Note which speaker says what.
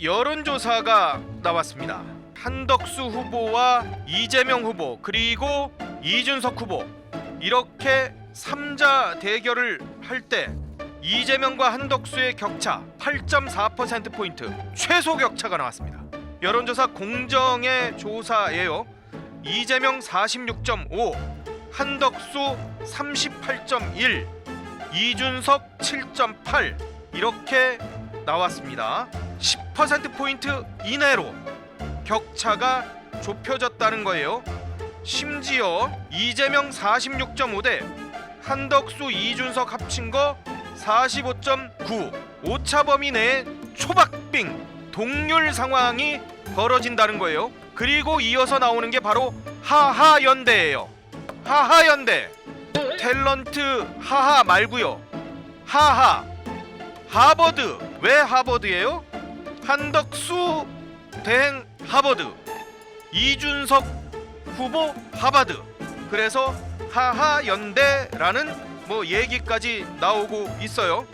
Speaker 1: 여론조사가 나왔습니다. 한덕수 후보와 이재명 후보 그리고 이준석 후보 이렇게 3자 대결을 할 때 이재명과 한덕수의 격차 8.4% 포인트 최소 격차가 나왔습니다. 여론조사 공정의 조사예요. 이재명 46.5, 한덕수 38.1, 이준석 7.8 이렇게 나왔습니다. 10% 포인트 이내로 격차가 좁혀졌다는 거예요. 심지어 이재명 46.5 대 한덕수 이준석 합친 거 45.9 오차 범위 내에 초박빙 동률 상황이 벌어진다는 거예요. 그리고 이어서 나오는 게 바로 하하연대예요. 하하연대 탤런트 하하 말고요. 하하 하버드 왜 하버드예요? 한덕수 대행 하버드 이준석 후보 하버드 그래서 하하연대라는 뭐 얘기까지 나오고 있어요.